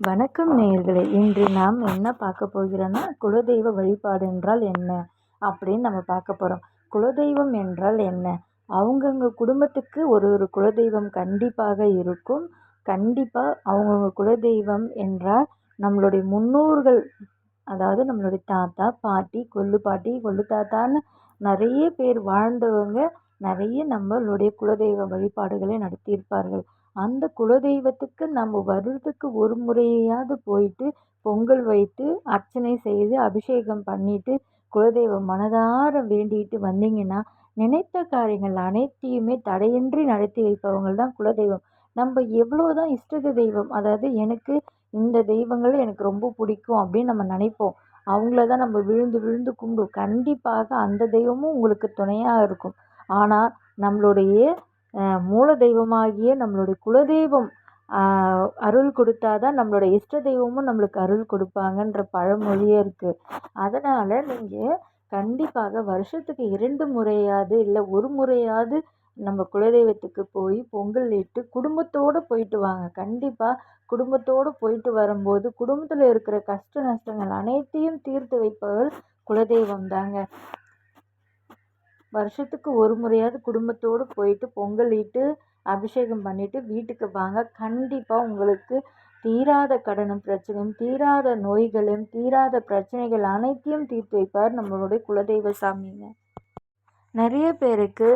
வணக்கம் நேயர்களே இன்று நாம் என்ன பார்க்க போகிறோன்னா குலதெய்வ வழிபாடு என்றால் என்ன அப்படின்னு நம்ம பார்க்க போகிறோம் குலதெய்வம் என்றால் என்ன? அவங்கவுங்க குடும்பத்துக்கு ஒரு ஒரு குலதெய்வம் கண்டிப்பாக இருக்கும். கண்டிப்பாக அவங்கவுங்க குலதெய்வம் என்றால் நம்மளுடைய முன்னோர்கள் அதாவது நம்மளுடைய தாத்தா பாட்டி கொள்ளு பாட்டி கொள்ளு தாத்தான்னு நிறைய பேர் வாழ்ந்தவங்க நிறைய நம்மளுடைய குலதெய்வ வழிபாடுகளை நடத்தியிருப்பார்கள். அந்த குலதெய்வத்துக்கு நம்ம வருடத்துக்கு ஒரு முறையாவது போயிட்டு பொங்கல் வைத்து அர்ச்சனை செய்து அபிஷேகம் பண்ணிட்டு குலதெய்வம் மனதார வேண்டிட்டு வந்தீங்கன்னா நினைத்த காரியங்கள் அனைத்தையுமே தடையின்றி நடத்தி வைப்பவங்கள் தான் குலதெய்வம். நம்ம எவ்வளோ தான் இஷ்ட தெய்வம் அதாவது எனக்கு இந்த தெய்வங்கள் எனக்கு ரொம்ப பிடிக்கும் அப்படின்னு நம்ம நினைப்போம். அவங்கள தான் நம்ம விழுந்து விழுந்து கும்பிடுவோம் கண்டிப்பாக அந்த தெய்வமும் உங்களுக்கு துணையாக இருக்கும். ஆனால் நம்மளுடைய மூல தெய்வமாகிய நம்மளுடைய குலதெய்வம் அருள் கொடுத்தா தான் நம்மளோட இஷ்ட தெய்வமும் நம்மளுக்கு அருள் கொடுப்பாங்கன்ற பழமொழியே இருக்குது அதனால் நீங்கள் கண்டிப்பாக வருஷத்துக்கு இரண்டு முறையாவது இல்லை ஒரு முறையாவது நம்ம குலதெய்வத்துக்கு போய் பொங்கல் இட்டு குடும்பத்தோடு போயிட்டு வாங்க. கண்டிப்பாக குடும்பத்தோடு போயிட்டு வரும்போது குடும்பத்தில் இருக்கிற கஷ்ட நஷ்டங்கள் அனைத்தையும் தீர்த்து வைப்பவர் குலதெய்வம் தாங்க. வருஷத்துக்கு ஒரு முறையாவது குடும்பத்தோடு போயிட்டு பொங்கலிட்டு அபிஷேகம் பண்ணிவிட்டு வீட்டுக்கு வாங்க. கண்டிப்பாக உங்களுக்கு தீராத கடனும் பிரச்சனையும் தீராத நோய்களும் தீராத பிரச்சனைகள் அனைத்தையும் தீர்த்து வைப்பார் நம்மளுடைய குலதெய்வ சாமிங்க. நிறைய பேருக்கு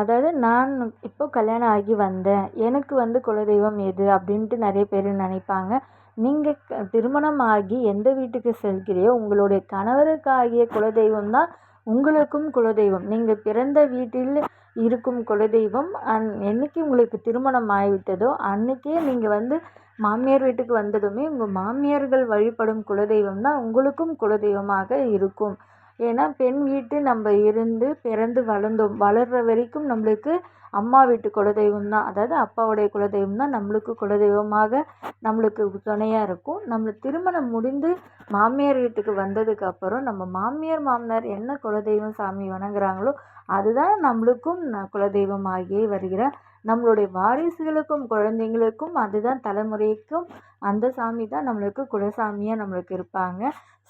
அதாவது நான் இப்போ கல்யாணம் ஆகி வந்தேன். எனக்கு வந்து குலதெய்வம் எது அப்படின்ட்டு நிறைய பேர் நினைப்பாங்க. நீங்கள் திருமணம் ஆகி எந்த வீட்டுக்கு செல்கிறையோ உங்களுடைய கணவருக்காகிய குலதெய்வம் தான் உங்களுக்கும் குலதெய்வம். நீங்கள் பிறந்த வீட்டில் இருக்கும் குலதெய்வம். அன் என்றைக்கு உங்களுக்கு திருமணம் ஆகிவிட்டதோ அன்றைக்கே நீங்கள் வந்து மாமியார் வீட்டுக்கு வந்ததுமே உங்கள் மாமியார்கள் வழிபடும் குலதெய்வம் தான் உங்களுக்கும் குலதெய்வமாக இருக்கும். ஏன்னா பெண் வீட்டு நம்ம இருந்து பிறந்து வளர்ந்தோம் வளர்கிற வரைக்கும் நம்மளுக்கு அம்மா வீட்டு குலதெய்வம் தான். அதாவது அப்பாவுடைய குலதெய்வம் தான். நம்மளுக்கு குலதெய்வமாக நம்மளுக்கு துணையாக இருக்கும். நம்ம திருமணம் முடிந்து மாமியார் வீட்டுக்கு வந்ததுக்கப்புறம் நம்ம மாமியார் மாமனார் என்ன குலதெய்வம் சாமி வணங்குறாங்களோ அதுதான் நம்மளுக்கும் குலதெய்வமாகியே வருகிற நம்மளுடைய வாரிசுகளுக்கும் குழந்தைங்களுக்கும் அதுதான் தலைமுறைக்கும் அந்த சாமி தான் நம்மளுக்கு குலசாமியாக நம்மளுக்கு இருப்பாங்க.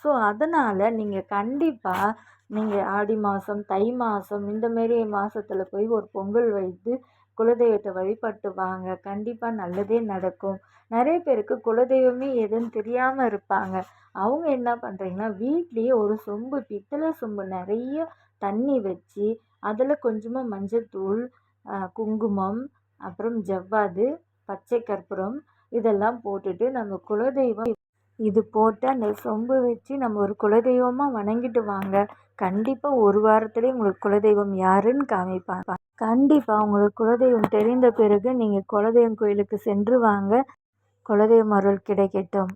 ஸோ அதனால் நீங்கள் கண்டிப்பாக நீங்கள் ஆடி மாதம் தை மாதம் இந்தமாரி மாதத்தில் போய் ஒரு பொங்கல் வைத்து குலதெய்வத்தை வழிபட்டு வாங்க. கண்டிப்பாக நல்லதே நடக்கும். நிறைய பேருக்கு குலதெய்வமே எதுன்னு தெரியாமல் இருப்பாங்க. அவங்க என்ன பண்ணுறீங்கன்னா வீட்லேயே ஒரு சொம்பு பித்தளை சொம்பு நிறைய தண்ணி வச்சு அதில் கொஞ்சமாக மஞ்சள் தூள் குங்குமம் அப்புறம் ஜவ்வாது பச்சை கற்பூரம் இதெல்லாம் போட்டுட்டு நம்ம குலதெய்வம் இது போட்டு அந்த சொம்பு வச்சு நம்ம ஒரு குலதெய்வமாக வணங்கிட்டு வாங்க. கண்டிப்பாக ஒரு வாரத்துலேயே உங்களுக்கு குலதெய்வம் யாருன்னு காமிப்பாங்க. கண்டிப்பாக உங்களுக்கு குலதெய்வம் தெரிந்த பிறகு நீங்கள் குலதெய்வம் கோயிலுக்கு சென்று வாங்க. குலதெய்வம் அருள் கிடைக்கட்டும்.